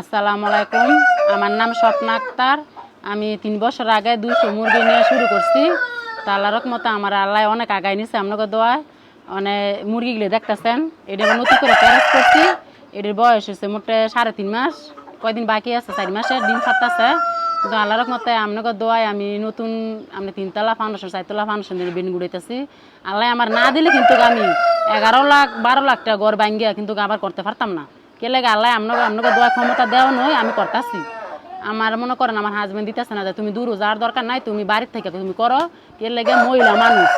আসসালামু আলাইকুম। আমার নাম স্বপ্না আক্তার। আমি তিন বছর আগে দুইশো মুরগি নিয়ে শুরু করছি। তা রকমতে আমার আল্লাহ অনেক আগাই নিছে আপনাকে দোয়ায়। অনেক মুরগিগুলি দেখতেছেন এটা নতুন করে প্যারেস করছি। এটির বয়স হচ্ছে মোটে সাড়ে তিন মাস। কয়দিন বাকি আছে? চারি মাসের ডিম ফাটতেছে। কিন্তু আল্লাহ রকমতে আপনাকে দোয়ায় আমি নতুন, আমি তিনতলা ফাউন্ডেশন, চারতলা ফাউন্ডেশন দিয়ে বেন গুড়াইতেছি। আল্লাহ আমার না দিলে কিন্তু আমি এগারো লাখ, বারো লাখ টাকা গড় ভাঙ্গিয়া কিন্তু আবার করতে পারতাম না। কে লাগে আল্লাহ আপনাকে আপনাকে দোয়া ক্ষমতা দেওয়া নয় আমি করতেছি। আমার মনে করেন, আমার হাজবেন্ড দিতেছে না যে তুমি দূর যাওয়ার দরকার নাই, তুমি বাড়ির থেকে তুমি করো। কে লাগে মহিলা মানুষ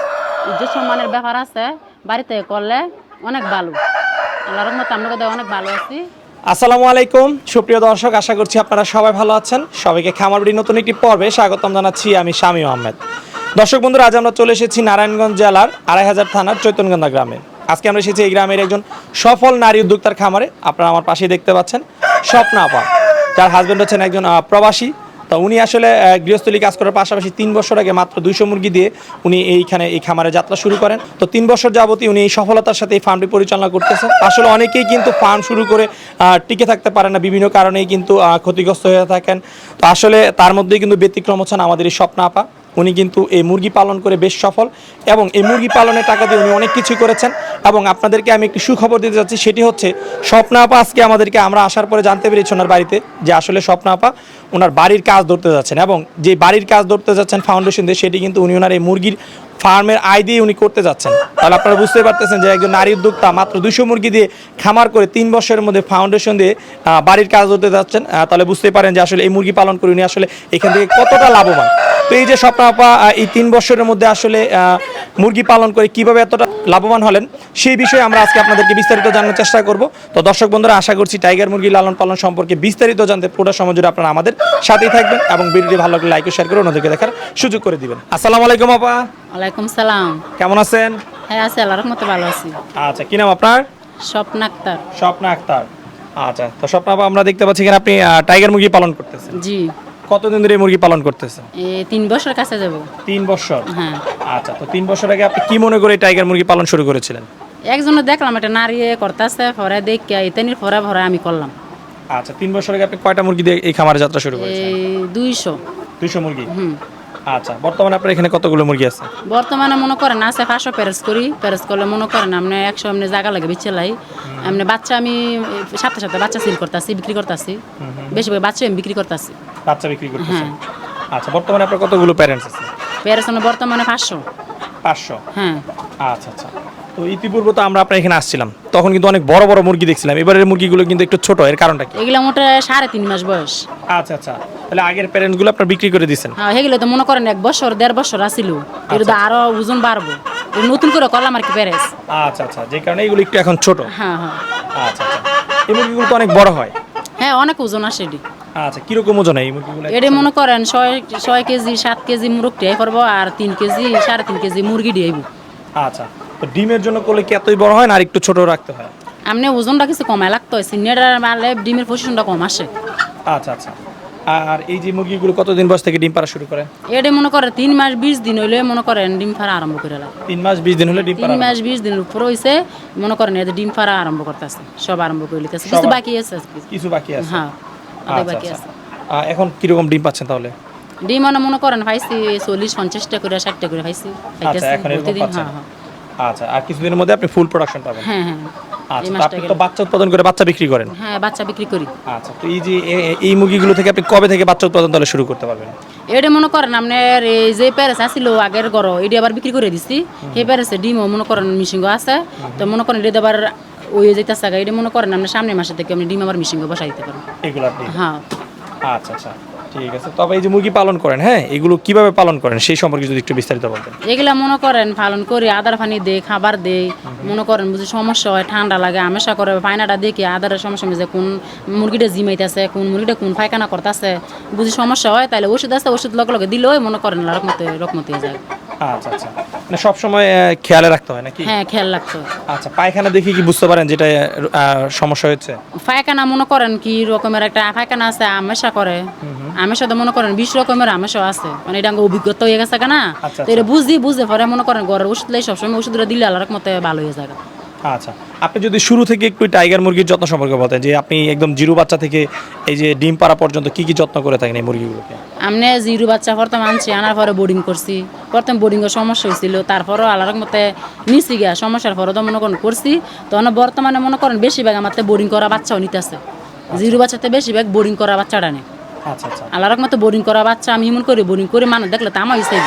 যে সম্মানের ব্যাপার আছে, বাড়ি থেকে করলে অনেক ভালো। আল্লাহর মতো আপনাকে দেওয়া অনেক ভালো আছি। আসসালামু আলাইকুম। সুপ্রিয় দর্শক, আশা করছি আপনারা সবাই ভালো আছেন। সবাইকে খামারবাড়ির নতুন একটি পর্বে স্বাগতম জানাচ্ছি আমি শামীম আহমেদ। দর্শক বন্ধুরা, আজ আমরা চলে এসেছি নারায়ণগঞ্জ জেলার আড়াই হাজার থানার চৈতনগন্ধা গ্রামে। আজকে আমরা এসেছি এই গ্রামের একজন সফল নারী উদ্যোক্তার খামারে। আপনারা আমার পাশেই দেখতে পাচ্ছেন স্বপ্না আপা। যার হাজব্যান্ড হচ্ছেন একজন প্রবাসী। তো উনি আসলে গৃহস্থলী কাজ করার পাশাপাশি তিন বছর আগে মাত্র দুইশো মুরগি দিয়ে উনি এইখানে এই খামারে যাত্রা শুরু করেন। তো তিন বছর যাবতই উনি এই সফলতার সাথে এই ফার্মটি পরিচালনা করতেছেন। আসলে অনেকেই কিন্তু ফার্ম শুরু করে টিকে থাকতে পারে না। বিভিন্ন কারণেই কিন্তু ক্ষতিগ্রস্ত হয়ে থাকেন। তো আসলে তার মধ্যেই কিন্তু ব্যতিক্রম হচ্ছেন আমাদের এই স্বপ্ন আপা। উনি কিন্তু এই মুরগি পালন করে বেশ সফল এবং এই মুরগি পালনের টাকা দিয়ে উনি অনেক কিছু করেছেন এবং আপনাদেরকে আমি একটি সুখবর দিতে যাচ্ছি, সেটি হচ্ছে স্বপ্না আপা আজকে আমাদেরকে আমরা আসার পরে জানতে পেরেছি ওনার বাড়িতে যে আসলে স্বপ্না আপা ওনার বাড়ির কাজ ধরতে যাচ্ছেন এবং যে বাড়ির কাজ ধরতে যাচ্ছেন ফাউন্ডেশন দিয়ে, সেটি কিন্তু উনি ওনার এই মুরগির ফার্মের আয় দিয়ে উনি করতে যাচ্ছেন। তাহলে আপনারা বুঝতে পারতেছেন যে একজন নারী উদ্যোক্তা মাত্র দুশো মুরগি দিয়ে খামার করে তিন বছরের মধ্যে ফাউন্ডেশন দিয়ে বাড়ির কাজ করতে যাচ্ছেন। তাহলে বুঝতে পারেন যে আসলে এই মুরগি পালন করে উনি আসলে এখান থেকে কতটা লাভবান। তো এই যে স্বপ্ন আপা এই তিন বছরের মধ্যে আসলে মুরগি পালন করে কীভাবে এতটা লাভবান হলেন, সেই বিষয়ে আমরা আজকে আপনাদেরকে বিস্তারিত জানার চেষ্টা করব। তো দর্শক বন্ধুরা, আশা করছি টাইগার মুরগি লালন পালন সম্পর্কে বিস্তারিত জানতে পুরো সময় জুড়ে আপনারা আমাদের সাথেই থাকবেন এবং ভিডিওটি ভালো লাগলে লাইক ও শেয়ার করে অন্যদেরকে দেখার সুযোগ করে দিবেন। আসসালামু আলাইকুম আপা। ওয়ালাইকুম সালাম। কেমন আছেন? হ্যাঁ আছি আল্লাহর মতো ভালো আছি। আচ্ছা কি নাম আপনার? স্বপ্না আক্তার। স্বপ্না আক্তার। আচ্ছা তো স্বপ্না আমরা দেখতে পাচ্ছি এখানে আপনি টাইগার মুরগি পালন করতেছেন। জি। কতদিন ধরে মুরগি পালন করতেছেন? তিন বছর কাছে যাব। তিন বছর? হ্যাঁ। আচ্ছা তো তিন বছর আগে আপনি কি মনে করে টাইগার মুরগি পালন শুরু করেছিলেন? একজনে দেখলাম একটা নারী করতেছে পরে দেখে ইতানির পরে ভরে আমি করলাম। আচ্ছা তিন বছর আগে আপনি কয়টা মুরগি দিয়ে এই খামারে যাত্রা শুরু করেছেন দুইশো। দুইশো মুরগি? হুম। আচ্ছা বর্তমানে আপনার এখানে কতগুলো মুরগি আছে? বর্তমানে মনে করেন আছে পাঁচশো প্যারেস করি প্যারেস করলে মনে করেন আপনি একশো এমনি জায়গা লাগে বিচ্ছে লাই। এমনি বাচ্চা আমি সাথে সাথে বাচ্চা সিল করতেছি বিক্রি করতেছি। বেশি করে বাচ্চা আমি বিক্রি করতেছি। বাচ্চা বিক্রি করতেছি হ্যাঁ। আচ্ছা বর্তমানে আপনার কতগুলো প্যারেন্টস আছে? প্যারেন্টস মানে বর্তমানে পাঁচশো। পাঁচশো। হ্যাঁ। আচ্ছা আচ্ছা। তো ইতিপূর্বে তো আমরা আপনার এখানে আসছিলাম। তখন কিন্তু অনেক বড় বড় মুরগি দেখছিলাম। এবারের মুরগিগুলো কিন্তু একটু ছোট এর কারণটা কি? এগুলো মোটে সাড়ে তিন মাস বয়স। আচ্ছা আচ্ছা। তাহলে আগের প্যারেন্টসগুলো আপনার বিক্রি করে দিয়েছেন? হ্যাঁ এগুলো তো মনে করেন এক বছর দেড় বছর আসিল এটা তো আরও ওজন বাড়বো। নতুন করে করলাম আর কি প্যারেস আচ্ছা আচ্ছা। যে কারণে এগুলো একটু এখন ছোট। হ্যাঁ হ্যাঁ। আচ্ছা আচ্ছা। এই মুরগিগুলো তো অনেক বড় হয়। হ্যাঁ অনেক ওজন আসে এটি। আচ্ছা কীরকম ওজন এই মুরগিগুলো? এটি মনে করেন ছয় ছয় কেজি সাত কেজি মুরগ টিয়াই করব আর তিন কেজি সাড়ে তিন কেজি মুরগি দিয়েব আচ্ছা। তো ডিমের জন্য করলে কি এতই বড় হয় না আর একটু ছোট রাখতে হয়? আপনি ওজনটা কিছু কমায় লাগতো হয়। সিনিয়র মারলে ডিমের পজিশনটা কম আসে। আচ্ছা আচ্ছা। আর এই যে মুরগিগুলো কতদিন বয়স থেকে ডিম পাড়া শুরু করে? এটি মনে করেন তিন মাস বিশ দিন হইলে মনে করেন ডিম ফাড়া আরম্ভ করে লাগে। তিন মাস বিশ দিন হলে ডিম তিন পাড়া মাস বিশ দিনের উপর হয়েছে মনে করেন এদের ডিম ফাড়া আরম্ভ করতেছে সব আরম্ভ করে লিতেছে কিছু বাকি আছে কিছু বাকি আছে? হ্যাঁ আচ্ছা বাকি আচ্ছা। আছে। এখন কীরকম ডিম পাচ্ছেন তাহলে? ডিম মানে মনে করেন পাইছি চল্লিশ পঞ্চাশটা করে ষাটটা করে পাইছি। আচ্ছা এখন পাচ্ছেন। হ্যাঁ। আচ্ছা আর কিছুদিনের মধ্যে আপনি ফুল প্রোডাকশন পাবেন। হ্যাঁ হ্যাঁ। আচ্ছা তো আপনি তো বাচ্চা উৎপাদন করে বাচ্চা বিক্রি করেন। হ্যাঁ বাচ্চা বিক্রি করি। আচ্ছা তো এই যে এ- এই মুরগিগুলো থেকে আপনি কবে থেকে বাচ্চা উৎপাদন তাহলে শুরু করতে পারবেন? এটা মনে করেন আপনার এই যে প্যারেস আসিল আগের গড় এটি আবার বিক্রি করে দিছি। সেই প্যারেসে ডিমও মনে করেন মিশিংও আছে। তো মনে করেন এটা আবার ওই যে যেতেছে এটা মনে করেন আপনার সামনের মাসে থেকে আপনি ডিম আবার মিশিংও বসাই দিতে পারেন। এগুলো আপনি? হ্যাঁ। আচ্ছা আচ্ছা। ঠিক আছে। তবে এই যে মুরগি পালন করেন হ্যাঁ? এগুলো কীভাবে পালন করেন? সেই সম্পর্কে যদি একটু বিস্তারিত বলতেন। এগুলা মনে করেন পালন করি আদার পানি দেই খাবার দেই। মনে করেন বুঝি সমস্যা হয় ঠান্ডা লাগে আমেশা করে পায়নাটা দেখি আদারের সমস্যা যে কোন মুরগিটা জিমাইতেছে কোন মুরগিটা কোন পায়খানা করতেছে। বুঝি সমস্যা হয় তাহলে ওষুধ আছে ওষুধ লগে লগে দিলেও মনে করেন রকমতে রকমতে যায়। আচ্ছা আচ্ছা। মানে সব সময় খেয়ালে রাখতে হয় নাকি? হ্যাঁ খেয়াল রাখতো আচ্ছা পায়খানা দেখে কি বুঝতে পারেন যেটা সমস্যা হচ্ছে পায়খানা মনে করেন কি রকমের একটা পায়খানা আছে আমেশা করে। আমেশা তো মনে করেন বিশ রকমের আমেশা আছে। মানে এটা অভিজ্ঞতা হয়ে গেছে কেনা আচ্ছা, তো এটা বুঝি বুঝে পরে মনে করেন ঘরের ওষুধ লাই সবসময় ওষুধটা দিলে আলাদা মতে ভালো হয়ে যায় আচ্ছা আপনি যদি শুরু থেকে একটু টাইগার মুরগির যত্ন সম্পর্কে বলতেন যে আপনি একদম জিরো বাচ্চা থেকে এই যে ডিম পাড়া পর্যন্ত কি কি যত্ন করে থাকেন এই মুরগিগুলোকে? আমনে জিরো বাচ্চা প্রথম আনছি আনার পরে বোর্ডিং করছি। প্রথম বোর্ডিংয়ের সমস্যা হয়েছিল তারপরও আলাদা মতে নিছি গিয়া সমস্যার পরে তো মনে করেন করছি। তখন বর্তমানে মনে করেন বেশিরভাগ আমার বোর্ডিং করা বাচ্চাও নিতেছে। জিরো বাচ্চাতে বেশিরভাগ বোর্ডিং করা বাচ্চাটা নেই। আচ্ছা আচ্ছা। আল্লাহর মতো বোর্ডিং করা বাচ্চা আমি এমন করি বোর্ডিং করে মানুষ দেখলে তো আমার হিসাবে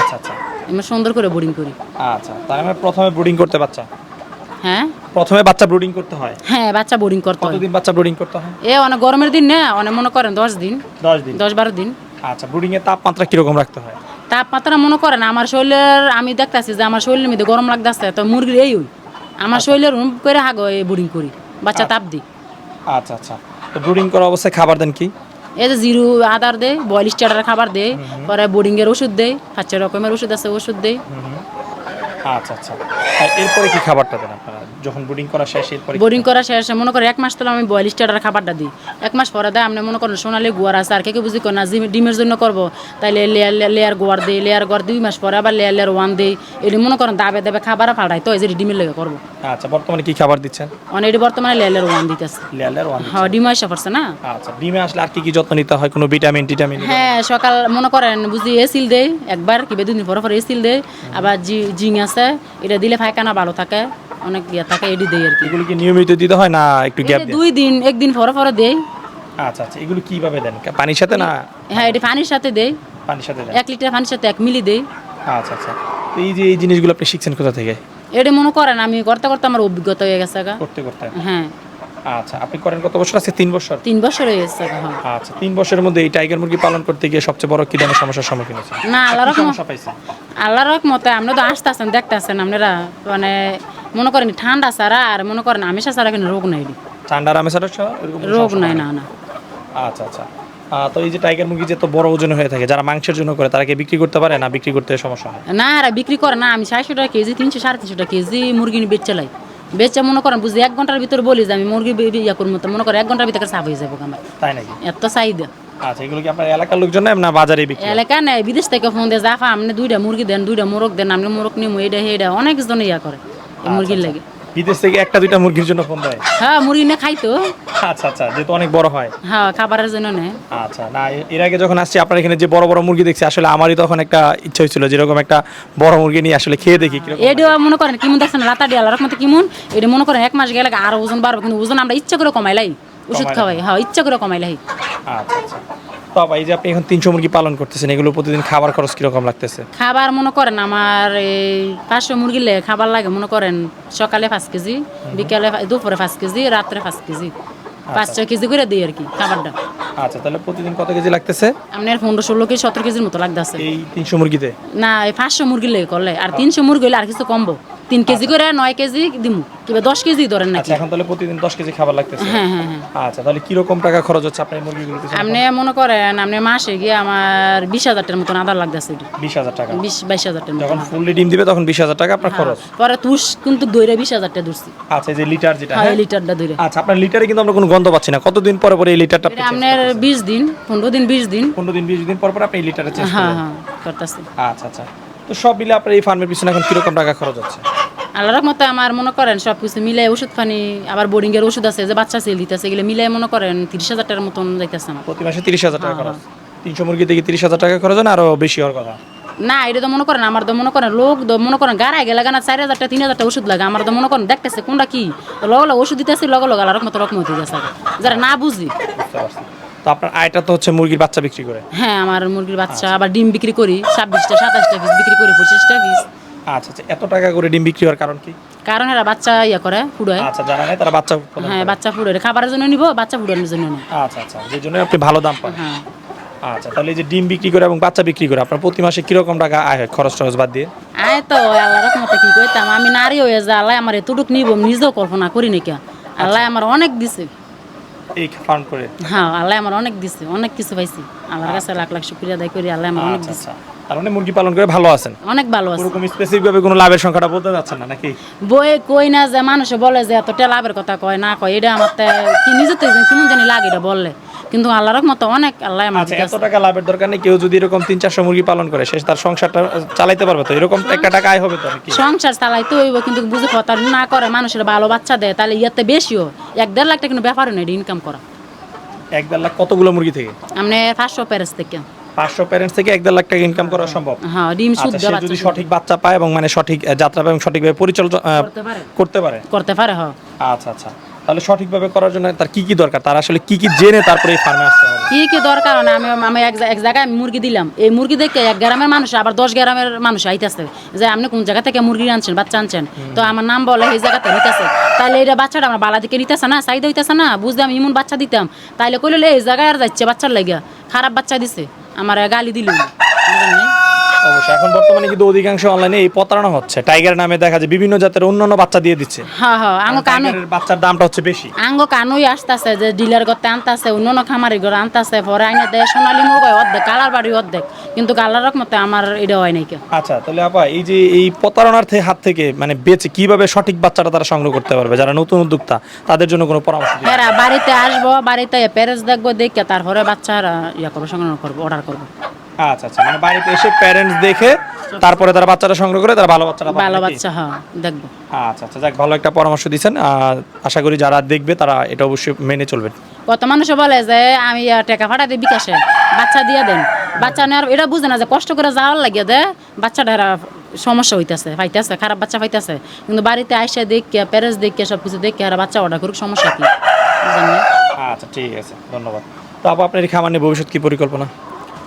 আচ্ছা আচ্ছা। আমি সুন্দর করে বোর্ডিং করি। আচ্ছা তার মানে প্রথমে ব্রুডিং করতে বাচ্চা? হ্যাঁ? প্রথমে বাচ্চা ব্রুডিং করতে হয়। হ্যাঁ বাচ্চা বোর্ডিং করতে হয়। কতদিন বাচ্চা ব্রুডিং করতে হয়? এ অনেক গরমের দিন না অনেক মনে করেন দশ দিন। দশ দিন। দশ বারো দিন। আচ্ছা ব্রুডিং এর তাপমাত্রা কীরকম রাখতে হয়? তাপমাত্রা মনে করেন আমার শরীরের আমি দেখতেছি যে আমার শরীরের মধ্যে গরম লাগতেছে তো মুরগির এই ওই। আমার শরীরের রুম করে হাগ বোর্ডিং করি বাচ্চা তাপ দিই। আচ্ছা আচ্ছা। তো ব্রুডিং করা অবস্থায় খাবার দেন কি? এই যে জিরু আদার দেয় বয়েল স্টার্টার খাবার দেয় পরে বোর্ডিং এর ওষুধ দেয় পাঁচ রকমের ওষুধ আছে ওষুধ দেয় আচ্ছা আচ্ছা। এরপরে কি খাবারটা দেন আপনারা? যখন ব্রুডিং করা শেষ এরপরে বোর্ডিং করা শেষে মনে করে এক মাস তো আমি বয়েল স্টার্টার খাবারটা দিই। এক মাস পরে দেয় আপনি মনে করেন সোনালি গোয়ার আছে আর কে কে বুঝি করেন না ডিমের জন্য করব। তাইলে লেয়ার লেয়ার গোয়ার দেই লেয়ার গোয়ার দুই মাস পরে আবার লেয়ার লেয়ার ওয়ান দেই। এটি মনে করেন দাবে দাবে খাবার ফাটাই তো এই যে ডিমের লেগে করব। আচ্ছা বর্তমানে কি খাবার দিচ্ছেন? অনেক এটি বর্তমানে লেয়ার লেয়ার ওয়ান দিতেছে। লেয়ার ওয়ান হ্যাঁ ডিম আসা পড়ছে না? আচ্ছা ডিমে আসলে আর কি কি যত্ন নিতে হয়? কোনো ভিটামিন টিটামিন হ্যাঁ সকাল মনে করেন বুঝি এসিল দেয় একবার কি দুদিন পরে পরে এসিল দেয় আবার জি জিং আছে এটা দিলে পায়খানা ভালো থাকে অনেক ইয়ে থাকে এটি দেয় আর কি। এগুলো কি নিয়মিত দিতে হয় না একটু গ্যাপ দিয়ে? দুই দিন একদিন পরে পরে দেই। আচ্ছা আচ্ছা এগুলো কীভাবে দেন? পানির সাথে না? হ্যাঁ এটা পানির সাথে দেই। পানির সাথে দেন? এক লিটার পানির সাথে এক মিলি দেই। আচ্ছা আচ্ছা তো এই যে এই জিনিসগুলো আপনি শিখছেন কোথা থেকে? এটা মনে করেন আমি করতে করতে আমার অভিজ্ঞতা হয়ে গেছে করতে করতে? হ্যাঁ। আচ্ছা আপনি করেন কত বছর? আছে তিন বছর। তিন বছর হয়ে গেছে আচ্ছা তিন বছরের মধ্যে এই টাইগার মুরগি পালন করতে গিয়ে সবচেয়ে বড় কি ধরনের সমস্যার সম্মুখীন হয়েছে না আল্লাহ রকম সমস্যা আল্লাহর রকমতে আপনারা তো আসতেছেন দেখতেছেন আপনারা মানে মনে করেন ঠান্ডা ছাড়া আর মনে করেন আমিষা ছাড়া কিন্তু রোগ নাই ঠান্ডার এরকম রোগ নাই না না? আচ্ছা আচ্ছা। তো এই যে টাইগার মুরগি যে তো বড় ওজন হয়ে থাকে যারা মাংসের জন্য করে তারা কি বিক্রি করতে পারে না বিক্রি করতে সমস্যা হয়? না আর বিক্রি করে না আমি চারশো টাকা কেজি তিনশো সাড়ে তিনশো টাকা কেজি মুরগি বেচে লাই। বেচে মনে করেন বুঝি এক ঘণ্টার ভিতরে বলি যে আমি মুরগি ইয়া করব তো মনে করেন এক ঘণ্টার ভিতরে সাফ হয়ে যাব আমার। তাই নাকি? এত চাহিদা। আচ্ছা এগুলো কি আপনার এলাকার লোকজন না বাজারে বিক্রি? এলাকা নেই বিদেশ থেকে ফোন দিয়ে জাফা আপনি দুইটা মুরগি দেন দুইটা মোরগ দেন আপনি মোরগ নিয়ে এটা অনেক জন ইয়া করে এই মুরগির লাগে। বিদেশ থেকে একটা দুইটা মুরগির জন্য ফোন দেয়? হ্যাঁ মুরগি নিয়ে খাইতো আচ্ছা আচ্ছা যেহেতু অনেক বড় হয়। হ্যাঁ খাবারের জন্য নেয় আচ্ছা না এর আগে যখন আসছি আপনার এখানে যে বড় বড় মুরগি দেখছি আসলে আমারই তখন একটা ইচ্ছা হয়েছিল যেরকম একটা বড় মুরগি নিয়ে আসলে খেয়ে দেখি এটা মনে করেন কিমন দেখছেন রাতা দিয়ে আল্লাহর মতো কিমন এটা মনে করেন এক মাস গেলে আরও ওজন বাড়বে কিন্তু ওজন আমরা ইচ্ছা করে কমাইলাই ওষুধ। খাওয়াই হ্যাঁ ইচ্ছা করে কমাইলাই আচ্ছা আচ্ছা। তো এই যে আপনি এখন তিনশো মুরগি পালন করতেছেন এগুলো প্রতিদিন খাবার খরচ কীরকম লাগতেছে? খাবার মনে করেন আমার এই পাঁচশো মুরগির লেগে খাবার লাগে মনে করেন সকালে পাঁচ কেজি বিকালে দুপুরে পাঁচ কেজি রাত্রে পাঁচ কেজি। পাঁচ ছয় কেজি করে দিই আর কি খাবারটা। আচ্ছা তাহলে প্রতিদিন কত কেজি লাগতেছে? আপনার পনেরো ষোলো কেজি সতেরো কেজির মতো লাগতেছে। এই তিনশো মুরগিতে? না এই পাঁচশো মুরগির লেগে করলে আর তিনশো মুরগি হলে আর কিছু কমবো। তিন কেজি করে নয় কেজি দিমু কিংবা দশ কেজি ধরেন নাকি। আচ্ছা এখন তাহলে প্রতিদিন দশ কেজি খাবার লাগতেছে। হ্যাঁ হ্যাঁ হ্যাঁ। আচ্ছা তাহলে কীরকম টাকা খরচ হচ্ছে আপনার মুরগিগুলো আপনি মনে করেন আপনি মাসে গিয়ে আমার বিশ হাজার টাকার মতন আদার লাগতেছে বিশ হাজার টাকা। বিশ বাইশ হাজার টাকার যখন ফুললি ডিম দিবে তখন বিশ হাজার টাকা আপনার খরচ। পরে তুষ কিন্তু দইরে বিশ হাজার টাকা ধরছি। আচ্ছা এই যে লিটার যেটা হ্যাঁ হ্যাঁ? লিটারটা দইরে। আচ্ছা আপনার লিটারে কিন্তু আমরা কোনো গন্ধ পাচ্ছি না। কতদিন পরে পরে এই লিটারটা আপনার বিশ দিন পনেরো দিন বিশ দিন। পনেরো দিন বিশ দিন পর পর আপনি লিটারে চেঞ্জ হ্যাঁ হ্যাঁ করতেছি। আচ্ছা আচ্ছা। তো সব মিলে আপনার এই ফার্মের পিছনে এখন কীরকম টাকা খরচ হচ্ছে? আল্লাহর মতো আমার মনে করেন সব কিছু মিলাই ওষুধ পানি আবার বোর্ডিং এর ওষুধ আছে যে বাচ্চা সেল দিতেছে এগুলো মিলাই মনে করেন তিরিশ হাজার টাকার মতন যাইতেছে আমার। প্রতি মাসে তিরিশ হাজার টাকা হ্যাঁ, খরচ। তিনশো মুরগি থেকে তিরিশ হাজার টাকা খরচ হয় না আরও বেশি হওয়ার কথা? না এটা তো মনে করেন আমার তো মনে করেন লোক তো মনে করেন গাড়াই গেলে গানা চার হাজারটা তিন হাজার টাকা ওষুধ লাগে। আমার তো মনে করেন দেখতেছে কোনটা কি? লগে লগে ওষুধ দিতেছে লগে লগে আল্লাহর মতো রকম হতে গেছে যারা না বুঝি। তো আপনার আয়টা তো হচ্ছে মুরগির বাচ্চা বিক্রি করে। হ্যাঁ আমার মুরগির বাচ্চা আবার ডিম বিক্রি করি ছাব্বিশটা সাতাশটা পিস বিক্রি করি পঁচিশটা পিস আচ্ছা আচ্ছা এত টাকা করে ডিম বিক্রি হওয়ার কারণ কি? কারণ এরা বাচ্চা ইয়ে করে ফুড়ায়। আচ্ছা জানা নাই তারা বাচ্চা হ্যাঁ বাচ্চা ফুড়ে খাবারের জন্য নিব বাচ্চা ফুড়ানোর জন্য নিব। আচ্ছা আচ্ছা যে জন্য আপনি ভালো দাম পান। হ্যাঁ। আচ্ছা তাহলে এই যে ডিম বিক্রি করে এবং বাচ্চা বিক্রি করে আপনার প্রতি মাসে কীরকম টাকা আয় হয় খরচ টরচ বাদ দিয়ে? আয় তো আল্লাহর রকমতে কি কইতাম আমি নারী হয়ে যা আল্লাহ আমার এতটুক নিব নিজেও কল্পনা করি নাকি আল্লাহ আমার অনেক দিছে। এই ফার্ম করে। হ্যাঁ আল্লাহ আমার অনেক দিছে অনেক কিছু পাইছি। আল্লাহর কাছে লাখ লাখ শুকরিয়া আদায় করি আল্লাহ আমার অনেক আচ্ছা দিছে। আচ্ছা। তার মানে মুরগি পালন করে ভালো আছেন? অনেক ভালো আছে। এরকম স্পেসিফিক ভাবে কোনো লাভের সংখ্যাটা বলতে যাচ্ছেন না নাকি? বই কই না যে মানুষে বলে যে এতটা লাভের কথা কয় না কয় এটা আমার কি নিজে তো কেমন জানি লাগে এটা বললে। কিন্তু আল্লাহর মতো অনেক আল্লাহ আমার আচ্ছা এত টাকা লাভের দরকার নেই কেউ যদি এরকম তিন চারশো মুরগি পালন করে সে তার সংসারটা চালাইতে পারবে তো? এরকম একটা টাকা আয় হবে তো সংসার চালাইতে হইব কিন্তু বুঝে কথা না করে মানুষের ভালো বাচ্চা দেয় তাহলে ইয়াতে বেশিও। এক দেড় লাখ টাকা কিন্তু ব্যাপার নেই ইনকাম করা। এক দেড় লাখ কতগুলো মুরগি থেকে? আপনি পাঁচশো প্যারেস থেকে। পাঁচশো প্যারেন্টস থেকে এক দেড় লাখ টাকা ইনকাম করা সম্ভব? হ্যাঁ ডিম আচ্ছা শুদ্ধ যদি সঠিক বাচ্চা পায় এবং মানে সঠিক যাত্রা এবং সঠিকভাবে পরিচালনা করতে পারে। করতে পারে? করতে পারে হ আচ্ছা আচ্ছা। তাহলে সঠিকভাবে করার জন্য তার কি কি দরকার? তার আসলে কি কি জেনে তারপরে এই ফার্মে আসতে হবে। কি কি দরকার? না আমি আমি এক জায়গায় মুরগি দিলাম। এই মুরগি দেখে এক গ্রামের মানুষ আবার দশ গ্রামের মানুষ আইতেছে। যে আপনি কোন জায়গা থেকে মুরগি আনছেন বাচ্চা আনছেন? তো আমার নাম বলে এই জায়গাতে নিতেছে তাহলে এটা বাচ্চাটা আমার বালা দিকে নিতেছে না সাইডে হইতেছে না? বুঝতে আমি ইমন বাচ্চা দিতাম। তাইলে কইলে এই জায়গায় আর যাচ্ছে বাচ্চার লাগিয়া খারাপ বাচ্চা দিছে। আমার গালি দিল অবশ্যই। এখন বর্তমানে কিন্তু অধিকাংশ অনলাইনে এই প্রতারণা হচ্ছে। টাইগার নামে দেখা যায় বিভিন্ন জাতের অন্যান্য বাচ্চা দিয়ে দিচ্ছে। হ্যাঁ হ্যাঁ আঙ্গ কানু। টাইগারের বাচ্চার দামটা হচ্ছে বেশি। আঙ্গ কানুই আসতেছে যে ডিলার করতে আনতাছে অন্য খামারি ঘরে আনতাছে পরে আইনে দেয় সোনালি মুরগ অর্ধেক কালার বাড়ি অর্ধেক। কিন্তু কালার মতে আমার এটা হয় নাই কেউ। আচ্ছা তাহলে আপা এই যে এই প্রতারণার থে- হাত থেকে মানে বেঁচে কীভাবে সঠিক বাচ্চাটা তারা সংগ্রহ করতে পারবে? যারা নতুন উদ্যোক্তা তাদের জন্য কোনো পরামর্শ এরা বাড়িতে আসব বাড়িতে প্যারেস দেখব দেখে তারপরে বাচ্চারা ইয়া করব সংগ্রহ করব অর্ডার করব। আচ্ছা আচ্ছা মানে বাড়িতে এসে প্যারেন্টস দেখে তারপরে তারা বাচ্চাটা সংগ্রহ করে তারা ভালো বাচ্চাটা ভালো বাচ্চা হ্যাঁ দেখব। আচ্ছা আচ্ছা যাক ভালো একটা পরামর্শ দিচ্ছেন আশা করি যারা দেখবে তারা এটা অবশ্যই মেনে চলবে। কত মানুষ বলে যে আমি টাকা ফাটা দিই বিকাশে বাচ্চা দিয়ে দেন। বাচ্চা নেওয়ার এটা বুঝে না যে কষ্ট করে যাওয়ার লাগিয়ে দে বাচ্চাটা সমস্যা হইতেছে পাইতেছে খারাপ বাচ্চা পাইতেছে। কিন্তু বাড়িতে আইসে দেখে প্যারেস দেখে সব কিছু দেখে এরা বাচ্চা অর্ডার করুক সমস্যা কি? আচ্ছা ঠিক আছে ধন্যবাদ। তো আপু আপনার খামার নিয়ে ভবিষ্যৎ কি পরিকল্পনা?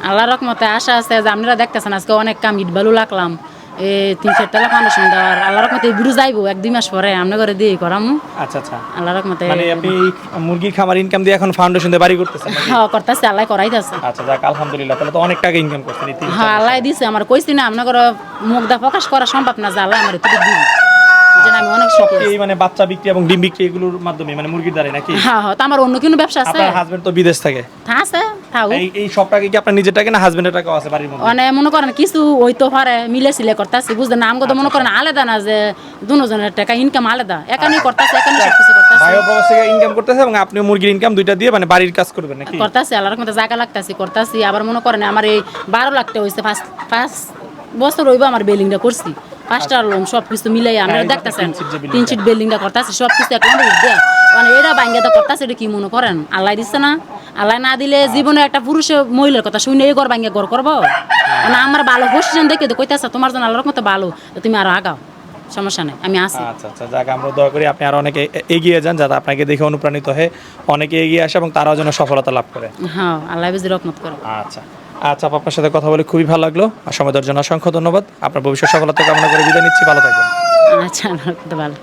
আল্লাহ রকমতে আশা আছে যে আপনারা দেখতেছেন আজকে অনেক কাম ইট বালু লাগলাম। এই তিন চার টাকা ফাউন্ডেশন দেওয়ার আল্লাহ রকমতে বিরু যাইবো এক দুই মাস পরে আমরা করে দিয়ে করামু। আচ্ছা আচ্ছা। আল্লাহ রকমতে মানে আপনি খামার ইনকাম দিয়ে এখন ফাউন্ডেশন দিয়ে বাড়ি করতেছেন হ্যাঁ করতেছে আল্লাহ করাইতেছে। আচ্ছা যাক আলহামদুলিল্লাহ তাহলে তো অনেক টাকা ইনকাম করছেন হ্যাঁ আল্লাহ দিছে আমার কইছি না আপনার মুখ দা প্রকাশ করা সম্ভব না যে আল্লাহ আমার একটু দিই আমি অনেক এই মানে বাচ্চা বিক্রি এবং ডিম বিক্রি এগুলোর মাধ্যমে মানে মুরগির নাকি? হ্যাঁ হ্যাঁ তো আমার অন্য কোনো ব্যবসা আছে? আপনার হাজবেন্ড তো বিদেশ থাকে। আছে এই এই সব টাকা কি আপনার নিজের টাকা না হাজবেন্ডের টাকাও আছে বাড়ির মধ্যে? মানে মনে করেন কিছু হইতো পারে মিলে সিলে করতেছি বুঝলেন আমগো তো মনে করেন আলাদা না যে দুজনের টাকা ইনকাম আলাদা। একানি করতেছে একানি সব করতেছে। ভাইও প্রবাস থেকে ইনকাম করতেছে এবং আপনিও মুরগির ইনকাম দুইটা দিয়ে মানে বাড়ির কাজ করবেন নাকি? করতেছি আল্লাহর মধ্যে জায়গা লাগতেছি করতেছি। আবার মনে করেন আমার এই বারো লাখ টাকা পাঁচ পাঁচ বছর হইব আমার বিল্ডিংটা করছি। পাঁচটা লোন সব কিছু মিলাই আমরা হ্যাঁ, দেখতেছেন। তিন সিট বিল্ডিংটা করতেছি সব কিছু এক নম্বর দেয়া মানে এটা তো করতেছে এটা কি মনে করেন? আল্লাহ দিচ্ছে না? আল্লাহ না দিলে জীবনে একটা পুরুষে মহিলার কথা শুনে এই ঘর বাঙ্গা ঘর করব? মানে আমার ভালো পজিশন দেখে তো কইতেছে তোমার জন্য আল্লাহর মতো ভালো তুমি আরও আগাও। সমস্যা নেই আমি আছি। আচ্ছা আচ্ছা যাক আমরা দোয়া করি আপনি আরও অনেকে এগিয়ে যান যাতে আপনাকে দেখে অনুপ্রাণিত হয়ে অনেকে এগিয়ে আসে এবং তারাও যেন সফলতা লাভ করে। হ্যাঁ আল্লাহ বেজি রকমত করে। আচ্ছা। আচ্ছা আপু, আপনার সাথে কথা বলে খুবই ভালো লাগল। আর সময় দেওয়ার জন্য অসংখ্য ধন্যবাদ। আপনার ভবিষ্যৎ সফলতা কামনা করে বিদায় নিচ্ছি। ভালো থাকবেন। আচ্ছা ভালো